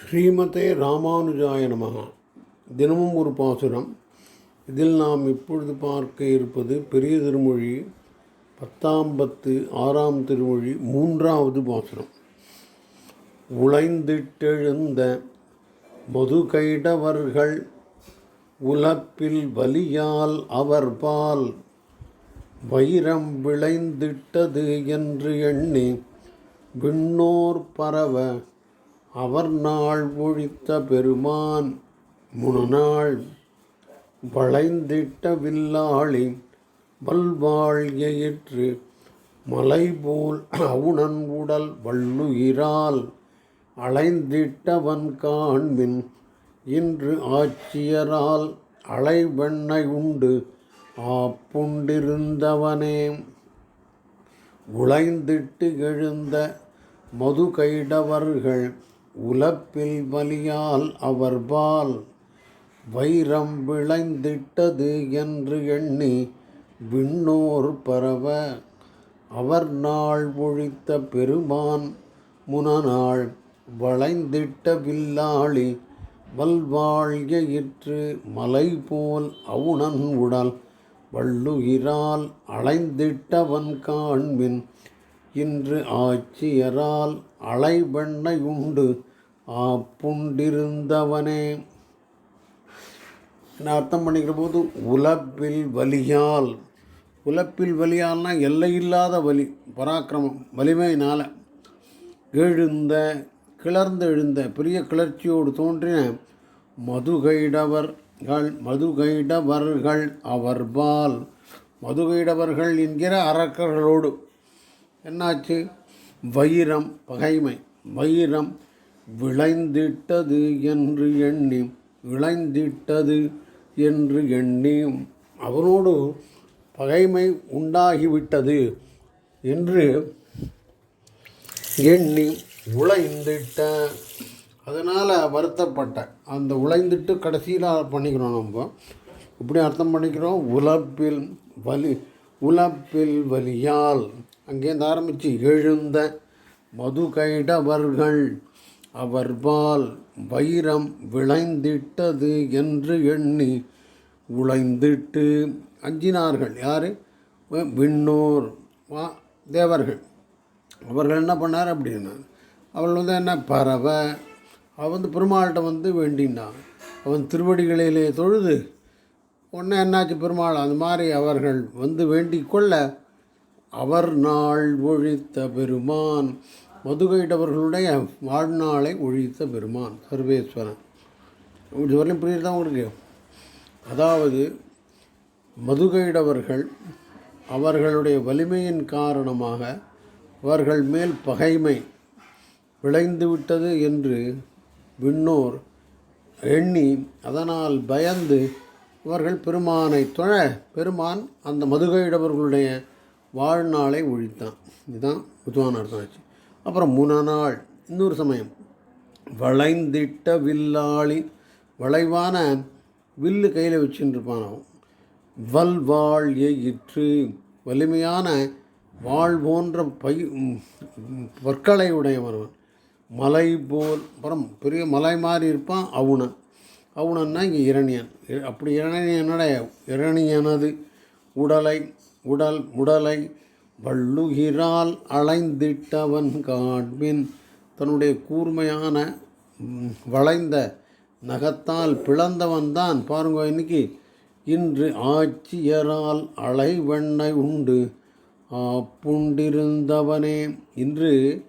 ஸ்ரீமதே ராமானுஜாய நமகா தினமும் ஒரு பாசுரம். இதில் நாம் இப்பொழுது பார்க்க இருப்பது பெரிய திருமொழி பத்தாம் பத்து ஆறாம் திருமொழி மூன்றாவது பாசுரம். உழைந்திட்டெழுந்த மதுகைடவர்கள் உலப்பில் வலியால் அவர்பால் வைரம் விளைந்திட்டது என்று எண்ணி விண்ணோர் பரவ அவர் நாள் ஒழித்த பெருமான் முனநாள் வளைந்திட்ட வில்லாளின் வல்வாழ்யிற்று மலை போல் அவுணன் உடல் வள்ளுயிரால் அலைந்திட்டவன் காண்பின் இன்று ஆட்சியரால் அலைவெண்ணை உண்டு ஆப்புண்டிருந்தவனே. உழைந்திட்டு எழுந்த மதுகைடவர்கள் உலப்பில் வலியால் அவர்பால் வைரம் விளைந்திட்டது என்று எண்ணி விண்ணோர் பரவ அவர் நாள் ஒழித்த பெருமான் முனநாள் வளைந்திட்ட வில்லாளி வல்வாழ்யிற்று மலை போல் அவுணன் உடல் வள்ளுயிரால் அலைந்திட்டவன் காண்பின் இன்று ஆட்சியரால் அலைவெண்ணையுண்டு ஆப்புண்டிருந்தவனே. என்ன அர்த்தம் பண்ணிக்கிற போது? உலப்பில் வலியால். உலப்பில் வலியால்னா எல்லையில்லாத வலி பராக்கிரமம் வலிமையினால். எழுந்த கிளர்ந்து எழுந்த பெரிய கிளர்ச்சியோடு தோன்றின மதுகைடவர்கள் மதுகைடவர்கள் அவர்பால். மதுகைடவர்கள் என்கிற அரக்கர்களோடு என்னாச்சு? வைரம் பகைமை. வைரம் விளைந்திட்டது என்று எண்ணி விளைந்திட்டது என்று எண்ணி அவனோடு பகைமை உண்டாகிவிட்டது என்று எண்ணி உழைந்திட்ட. அதனால் வருத்தப்பட்ட. அந்த உழைந்துட்டு கடைசியில் பண்ணிக்கிறோம் நம்ம. இப்படி அர்த்தம் பண்ணிக்கிறோம். உழப்பில் வலி உழப்பில் வலியால். அங்கேருந்து ஆரம்பித்து எழுந்த மது கைடவர்கள் அவர்பால் வைரம் விளைந்திட்டது என்று எண்ணி உழைந்திட்டு அஞ்சினார்கள். யார்? விண்ணோர் வா தேவர்கள். அவர்கள் என்ன பண்ணார் அப்படின்னா அவள் வந்து என்ன பறவை அவன் வந்து பெருமாள்கிட்ட வந்து வேண்டினான். அவன் திருவடிகளிலே தொழுது உன்ன என்னாச்சு பெருமாள்? அந்த மாதிரி அவர்கள் வந்து வேண்டிக் கொள்ள அவர் நாள் ஒழித்த பெருமான். மதுகைடவர்களுடைய வாழ்நாளை ஒழித்த பெருமான் சர்வேஸ்வரன். இப்படி வரலையும் புரியுது உங்களுக்கு? அதாவது மதுகையிடவர்கள் அவர்களுடைய வலிமையின் காரணமாக அவர்கள் மேல் பகைமை விளைந்து விட்டது என்று விண்ணோர் எண்ணி அதனால் பயந்து அவர்கள் பெருமானை தொழ பெருமான் அந்த மதுகையிடவர்களுடைய வாழ்நாளை ஒழித்தான். இதுதான் பொதுவான அர்த்தம் ஆச்சு அப்புறம் முனநாள் இன்னொரு சமயம். வளைந்திட்ட வில்லாளி வளைவான வில்லு கையில் வச்சுருப்பான் அவன். வல்வாழ் எயிற்று வலிமையான வாழ் போன்ற பை பற்களை உடையவன் மலை போல் அப்புறம் பெரிய மலை மாதிரி இருப்பான் அவுணன். அவுணன்னா இங்கே இரணியன். அப்படி இரணியனோட இரணியனது உடலை உடல் உடலை வள்ளுகிறால் அலைந்திட்டவன் காண்பின். தன்னுடைய கூர்மையான வளைந்த நகத்தால் பிளந்தவன்தான். பாருங்க இன்னைக்கு இன்று ஆட்சியரால் அலைவெண்ணை உண்டு. அப்புண்டிருந்தவனே இன்று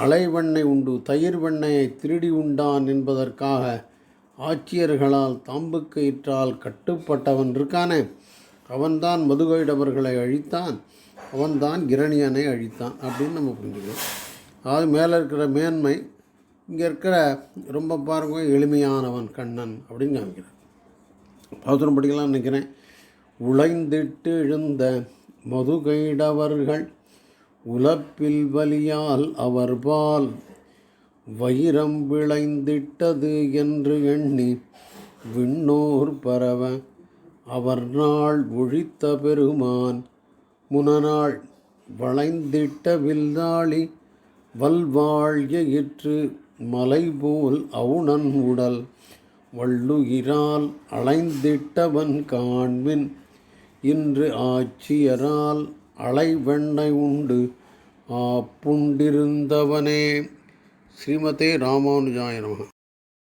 அலைவெண்ணை உண்டு. தயிர் வெண்ணையை திருடி உண்டான் என்பதற்காக ஆட்சியர்களால் தாம்புக்கயிற்றால் கட்டுப்பட்டவன் இருக்கானே. அவன்தான் மதுகைடவர்களை அழித்தான் அவன்தான் கிரணியனை அழித்தான் அப்படின்னு நம்ம புரிஞ்சுக்கிறோம் அது மேலே இருக்கிற மேன்மை இங்கே இருக்கிற ரொம்ப பாருங்க எளிமையானவன் கண்ணன் அப்படின்னு காமிக்கிறேன் பாசுரம் படிக்கலாம்னு நினைக்கிறேன். உழைந்திட்டு எழுந்த மதுகைடவர்கள் உலப்பில் வலியால் அவர்பால் வைரம் விளைந்திட்டது என்று எண்ணி விண்ணோர் பரவ அவர் நாள் ஒழித்த பெருமான் முனநாள் வளைந்திட்ட வில்லாளி வல்வாழ்ய இற்று மலை அவுணன் உடல் வள்ளுயிரால் அலைந்திட்டவன் காண்பின் இன்று ஆட்சியரால் அலைவெண்ணை உண்டு ஆப்புண்டிருந்தவனே. ஸ்ரீமதே ராமானுஜாய நமः